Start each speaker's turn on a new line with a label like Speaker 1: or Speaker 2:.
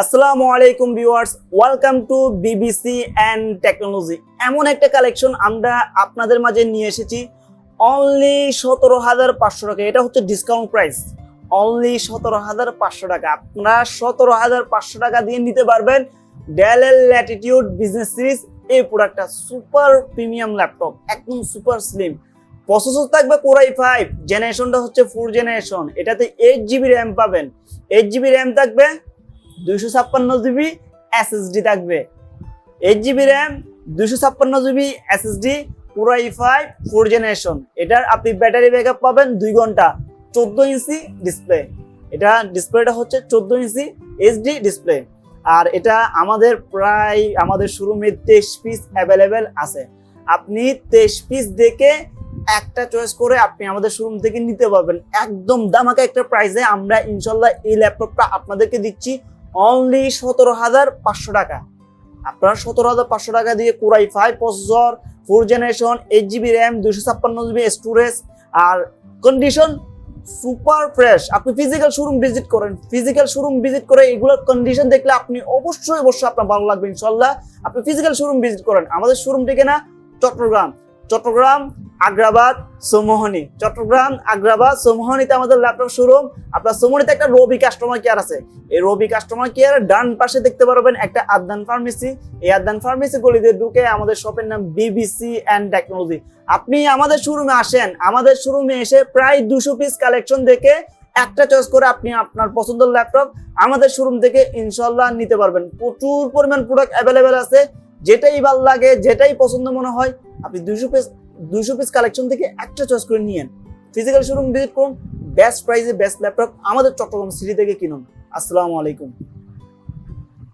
Speaker 1: আসসালামু আলাইকুম viewers, welcome to BBC and technology. এমন একটা কালেকশন আমরা আপনাদের মাঝে নিয়ে এসেছি অনলি সতেরো হাজার পাঁচশো টাকা। এটা হচ্ছে ডিসকাউন্ট প্রাইস অনলি সতেরো হাজার পাঁচশো টাকা। আপনারা সতেরো হাজার পাঁচশো টাকা দিয়ে নিতে পারবেন Dell L latitude business series এই প্রোডাক্টটা সুপার প্রিমিয়াম ল্যাপটপ একদম সুপার স্লিম প্রসেসর থাকবে কোরাই ফাইভ জেনারেশনটা হচ্ছে ফোর জেনারেশন এটাতে এইট জিবি র্যাম পাবেন। এইট জিবি র্যাম থাকবে দুইশো ছাপ্পান্ন জিবি এসএসডি থাকবে। এইট জিবি র্যাম দুইশো ছাপ্পান্ন জিবি এসএসডি পুরাই ফাইভ ফোর জেনারেশন এটার আপনি ব্যাটারি ব্যাকআপ পাবেন দুই ঘণ্টা, চোদ্দ ইঞ্চি ডিসপ্লে এটা ডিসপ্লেটা হচ্ছে চোদ্দ ইঞ্চি এইচডি ডিসপ্লে আর এটা আমাদের প্রায়, আমাদের শোরুমে তেইশ পিস অ্যাভেলেবেল আছে। আপনি তেইশ পিস দেখে একটা চয়েস করে আপনি আমাদের শোরুম থেকে নিতে পারবেন। একদম দামাকা একটা প্রাইসে আমরা ইনশাল্লাহ এই ল্যাপটপটা আপনাদেরকে দিচ্ছি অনলি সতেরো হাজার পাঁচশো টাকা। আপনার সতেরো হাজার পাঁচশো টাকা দিয়ে core i five processor four generation eight GB RAM দুশো ছাপ্পান্ন জিবি স্টোরেজ আর কন্ডিশন সুপার ফ্রেশ আপনি ফিজিক্যাল শোরুম ভিজিট করেন ফিজিক্যাল শোরুম ভিজিট করে এগুলোর কন্ডিশন দেখলে আপনি অবশ্যই অবশ্যই আপনার ভালো লাগবে ইনশাল্লাহ আপনি ফিজিক্যাল শোরুম ভিজিট করেন। আমাদের শোরুম থেকে না চট্টগ্রাম। চট্টগ্রাম আগ্রাবাদ, সোমোহনী। চট্টগ্রাম, আগ্রাবাদ, সোমোহনীতে আমাদের ল্যাপটপ শোরুম আপনার সোমোহনীতে একটা রবি কাস্টমার কেয়ার আছে। এই রবি কাস্টমার কেয়ার ডান পাশে দেখতে পারবেন একটা আদান ফার্মেসি এই আদান ফার্মেসি গলিতে ঢুকে আমাদের শপের নাম বিবিসি অ্যান্ড টেকনোলজি আপনি আমাদের শোরুমে আসেন, আমাদের শোরুমে এসে প্রায় দুশো পিস কালেকশন দেখে একটা চয়েস করে আপনি আপনার পছন্দের ল্যাপটপ আমাদের শোরুম থেকে ইনশাল্লাহ নিতে পারবেন। প্রচুর পরিমাণ প্রোডাক্ট অ্যাভেলেবেল আছে। যেটাই ভালো লাগে, যেটাই পছন্দ মনে হয়, আপনি দুশো পিস দুশো পিস কালেকশন থেকে একটা চয়েস করে নিয়েন ফিজিক্যাল শোরুম ভিজিট করুন বেস্ট প্রাইসে বেস্ট ল্যাপটপ আমাদের চট্টগ্রাম সিটি থেকে কিনুন। আসসালামু আলাইকুম।